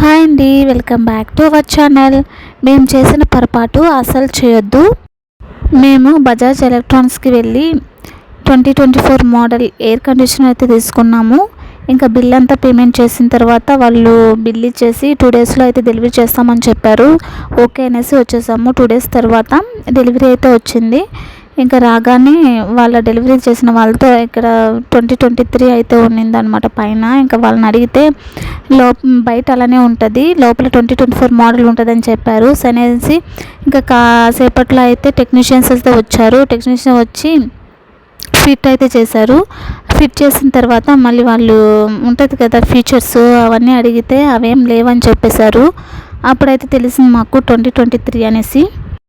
Hi అండి welcome back to our channel. మేము చేసిన పొరపాటు అసలు చేయొద్దు. మేము బజాజ్ ఎలక్ట్రానిక్స్కి వెళ్ళి twenty twenty four model air conditioner అయితే తీసుకున్నాము. ఇంకా బిల్ అంతా పేమెంట్ చేసిన తర్వాత వాళ్ళు బిల్ ఇచ్చేసి టూ డేస్లో అయితే డెలివరీ చేస్తామని చెప్పారు. ఓకే అనేసి వచ్చేసాము. టూ డేస్ తర్వాత డెలివరీ అయితే వచ్చింది. ఇంకా రాగానే వాళ్ళ డెలివరీ చేసిన వాళ్ళతో ఇక్కడ ట్వంటీ ట్వంటీ త్రీ అయితే ఉన్నిందనమాట పైన. ఇంకా వాళ్ళని అడిగితే లో బయట అలానే ఉంటుంది. లోపల ట్వంటీ ట్వంటీ ఫోర్ మోడల్ ఉంటుందని చెప్పారు. సనేసి ఇంకా కాసేపట్లో అయితే టెక్నీషియన్స్ అయితే వచ్చారు. టెక్నీషియన్ వచ్చి ఫిట్ అయితే చేశారు. ఫిట్ చేసిన తర్వాత మళ్ళీ వాళ్ళు ఉంటుంది కదా ఫీచర్స్ అవన్నీ అడిగితే అవేం లేవని చెప్పేశారు. అప్పుడైతే తెలిసింది మాకు ట్వంటీ ట్వంటీ త్రీ అనేసి.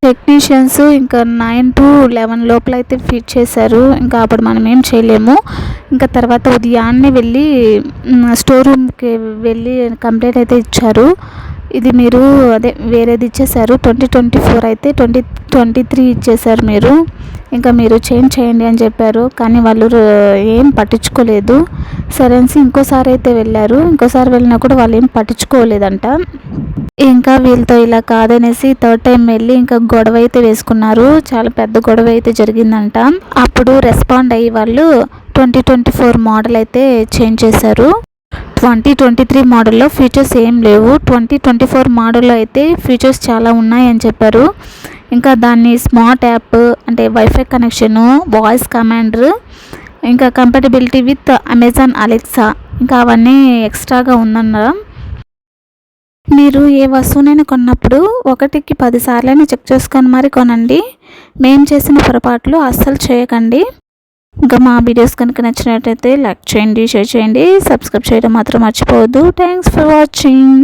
టెక్నీషియన్స్ ఇంకా నైన్ టు లెవెన్ లోపల అయితే ఫిట్ చేశారు. ఇంకా అప్పుడు మనం ఏం చేయలేము. ఇంకా తర్వాత ఉదయాన్నే వెళ్ళి స్టోర్ రూమ్కి వెళ్ళి కంప్లైంట్ అయితే ఇచ్చారు. ఇది మీరు అదే వేరేది ఇచ్చేసారు. ట్వంటీ ట్వంటీ ఫోర్ అయితే ట్వంటీ ట్వంటీ త్రీ ఇచ్చేసారు మీరు. ఇంకా మీరు చేంజ్ చేయండి అని చెప్పారు. కానీ వాళ్ళు ఏం పట్టించుకోలేదు. సరే అనేసి ఇంకోసారి అయితే వెళ్ళారు. ఇంకోసారి వెళ్ళినా కూడా వాళ్ళు ఏం పట్టించుకోలేదంట. ఇంకా వీళ్ళతో ఇలా కాదనేసి థర్డ్ టైం వెళ్ళి ఇంకా గొడవ అయితే వేసుకున్నారు. చాలా పెద్ద గొడవ అయితే జరిగిందంట. అప్పుడు రెస్పాండ్ అయ్యి వాళ్ళు ట్వంటీ ట్వంటీ ఫోర్ మోడల్ అయితే చేంజ్ చేశారు. ట్వంటీ ట్వంటీ త్రీ మోడల్లో ఫీచర్స్ ఏం లేవు. ట్వంటీ ట్వంటీ ఫోర్ మోడల్లో అయితే ఫీచర్స్ చాలా ఉన్నాయని చెప్పారు. ఇంకా దాన్ని స్మార్ట్ యాప్ అంటే వైఫై కనెక్షను వాయిస్ కమాండర్ ఇంకా కంపాటబిలిటీ విత్ అమెజాన్ అలెక్సా ఇంకా అవన్నీ ఎక్స్ట్రాగా ఉందన్నారు మీరు ఏ వస్తువునైనా కొన్నప్పుడు ఒకటికి పదిసార్లైనా చెక్ చేసుకొని మరి కొనండి. మేము చేసిన పొరపాట్లు అస్సలు చేయకండి. ఇంకా మా వీడియోస్ కనుక నచ్చినట్టయితే లైక్ చేయండి షేర్ చేయండి సబ్స్క్రైబ్ చేయడం మాత్రం మర్చిపోవద్దు. Thanks for watching